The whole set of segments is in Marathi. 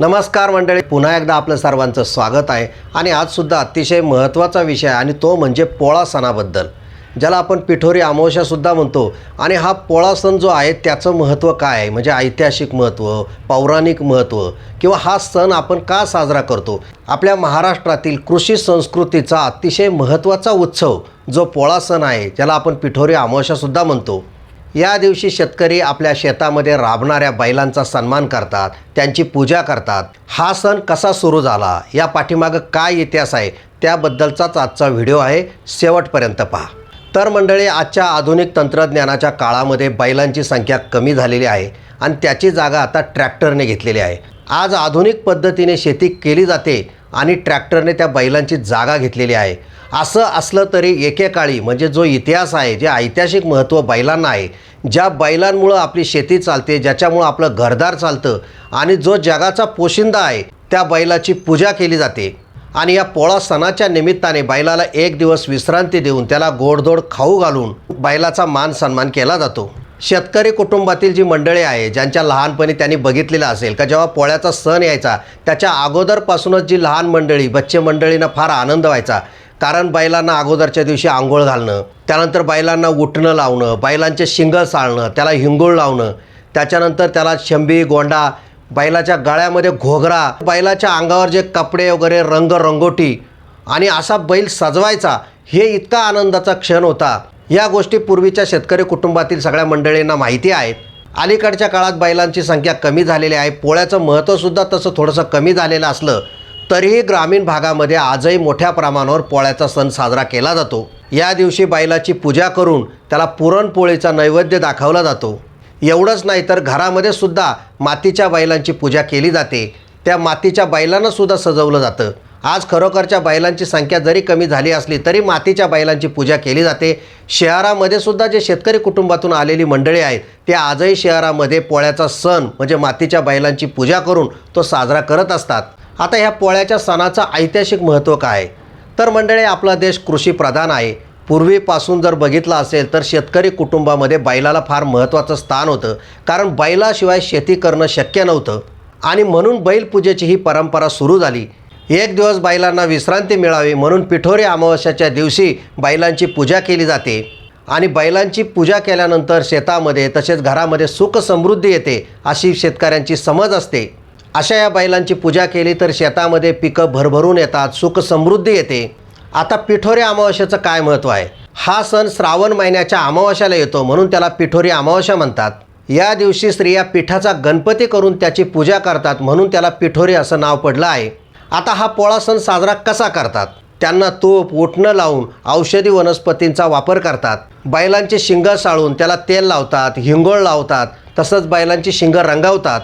नमस्कार मंडळी पुन्हा एकदा आपलं सर्वांचं स्वागत आहे. आणि आजसुद्धा अतिशय महत्त्वाचा विषय आणि तो म्हणजे पोळा सणाबद्दल. ज्याला आपण पिठोरी अमावस्यासुद्धा म्हणतो. आणि हा पोळा सण जो आहे त्याचं महत्त्व काय आहे? म्हणजे ऐतिहासिक महत्त्व पौराणिक महत्त्व किंवा हा सण आपण का साजरा करतो? आपल्या महाराष्ट्रातील कृषी संस्कृतीचा अतिशय महत्त्वाचा उत्सव जो पोळा सण आहे ज्याला आपण पिठोरी अमावस्यासुद्धा म्हणतो. या दिवशी शेतकरी आपल्या शेतामध्ये राबणाऱ्या बैलांचा सन्मान करतात त्यांची पूजा करतात. हा सण कसा सुरू झाला? या पाठीमागं काय इतिहास आहे? त्याबद्दलचाच आजचा व्हिडिओ आहे. शेवटपर्यंत पहा. तर मंडळी आजच्या आधुनिक तंत्रज्ञानाच्या काळामध्ये बैलांची संख्या कमी झालेली आहे आणि त्याची जागा आता ट्रॅक्टरने घेतलेली आहे. आज आधुनिक पद्धतीने शेती केली जाते. आणि ट्रॅक्टरने त्या बैलांची जागा घेतलेली आहे. असं असलं तरी एकेकाळी म्हणजे जो इतिहास आहे जे ऐतिहासिक महत्त्व बैलांना आहे ज्या बैलांमुळं आपली शेती चालते ज्याच्यामुळं आपलं घरदार चालतं आणि जो जगाचा पोशिंदा आहे त्या बैलाची पूजा केली जाते. आणि या पोळा सणाच्या निमित्ताने बैलाला एक दिवस विश्रांती देऊन त्याला गोडधोड खाऊ घालून बैलाचा मान सन्मान केला जातो. शेतकरी कुटुंबातील जी मंडळी आहे ज्यांच्या लहानपणी त्यांनी बघितलेलं असेल का जेव्हा पोळ्याचा सण यायचा त्याच्या अगोदरपासूनच जी लहान मंडळी बच्चे मंडळींना फार आनंद व्हायचा. कारण बैलांना अगोदरच्या दिवशी आंघोळ घालणं त्यानंतर बैलांना उठणं लावणं बैलांचे शिंगल साळणं त्याला हिंगोळ लावणं त्याच्यानंतर त्याला शंभी गोंडा बैलाच्या गळ्यामध्ये घोगरा बैलाच्या अंगावर जे कपडे वगैरे रंग रंगोटी आणि असा बैल सजवायचा हे इतका आनंदाचा क्षण होता. या गोष्टी पूर्वीच्या शेतकरी कुटुंबातील सगळ्या मंडळींना माहिती आहेत. अलीकडच्या काळात बैलांची संख्या कमी झालेली आहे. पोळ्याचं महत्त्वसुद्धा तसं थोडंसं कमी झालेलं असलं तरीही ग्रामीण भागामध्ये आजही मोठ्या प्रमाणावर पोळ्याचा सण साजरा केला जातो. या दिवशी बैलाची पूजा करून त्याला पुरणपोळीचा नैवेद्य दाखवला जातो. एवढंच नाही तर घरामध्ये सुद्धा मातीच्या बैलांची पूजा केली जाते. त्या मातीच्या बैलांनासुद्धा सजवलं जातं. आज खरोखरच्या बैलांची संख्या जरी कमी झाली असली तरी मातीच्या बैलांची पूजा केली जाते. शहरामध्ये सुद्धा जे शेतकरी कुटुंबातून आलेली मंडळी आहेत ते आजही शहरामध्ये पोळ्याचा सण म्हणजे मातीच्या बैलांची पूजा करून तो साजरा करत असतात. आता ह्या पोळ्याच्या सणाचं ऐतिहासिक महत्त्व काय? आहे? तर मंडळी आपला देश कृषीप्रधान आहे. पूर्वीपासून जर बघितलं असेल तर शेतकरी कुटुंबामध्ये बैलाला फार महत्त्वाचं स्थान होतं. कारण बैलाशिवाय शेती करणं शक्य नव्हतं. आणि म्हणून बैलपूजेची ही परंपरा सुरू झाली. एक दिवस बैलांना विश्रांती मिळावी म्हणून पिठोरी अमावस्याच्या दिवशी बैलांची पूजा केली जाते. आणि बैलांची पूजा केल्यानंतर शेतामध्ये तसेच घरामध्ये सुख समृद्धी येते अशी शेतकऱ्यांची समज असते. अशा या बैलांची पूजा केली तर शेतामध्ये पिकं भरभरून येतात सुख समृद्धी येते. आता पिठोरी अमावस्याचं काय महत्त्व आहे? हा सण श्रावण महिन्याच्या अमावस्याला येतो म्हणून त्याला पिठोरी अमावस्या म्हणतात. या दिवशी स्त्रिया पिठाचा गणपती करून त्याची पूजा करतात म्हणून त्याला पिठोरी असं नाव पडलं आहे. आता हा पोळा सण साजरा कसा करतात? त्यांना तूप उठणं लावून औषधी वनस्पतींचा वापर करतात. बैलांचे शिंग साळून त्याला तेल लावतात हिंगोळ लावतात तसंच बैलांची शिंग रंगवतात.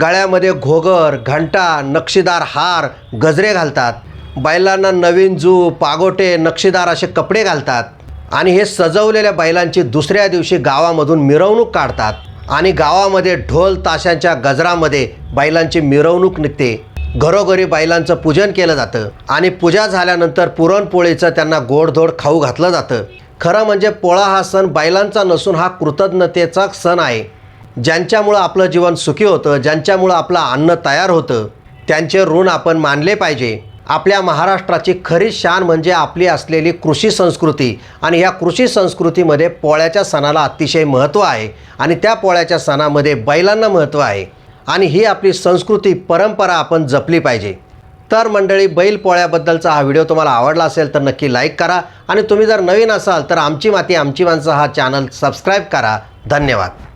गळ्यामध्ये घोगर घंटा नक्षीदार हार गजरे घालतात. बैलांना नवीन जू पागोटे नक्षीदार असे कपडे घालतात. आणि हे सजवलेल्या बैलांची दुसऱ्या दिवशी गावामधून मिरवणूक काढतात. आणि गावामध्ये ढोल ताशांच्या गजरामध्ये बैलांची मिरवणूक निघते. घरोघरी बैलांचं पूजन केलं जातं आणि पूजा झाल्यानंतर पुरणपोळीचं त्यांना गोडधोड खाऊ घातलं जातं. खरं म्हणजे पोळा हा सण बैलांचा नसून हा कृतज्ञतेचा सण आहे. ज्यांच्यामुळं आपलं जीवन सुखी होतं ज्यांच्यामुळं आपलं अन्न तयार होतं त्यांचे ऋण आपण मानले पाहिजे. आपल्या महाराष्ट्राची खरी शान म्हणजे आपली असलेली कृषी संस्कृती आणि ह्या कृषी संस्कृतीमध्ये पोळ्याच्या सणाला अतिशय महत्त्व आहे आणि त्या पोळ्याच्या सणामध्ये बैलांना महत्त्व आहे. आणि ही आपली संस्कृती परंपरा आपण जपली पाहिजे. तर मंडळी बैलपोळ्याबद्दलचा हा व्हिडिओ तुम्हाला आवडला असेल तर नक्की लाईक करा. आणि तुम्ही जर नवीन असाल तर आमची माती आमची माणसं हा चॅनल सबस्क्राईब करा. धन्यवाद.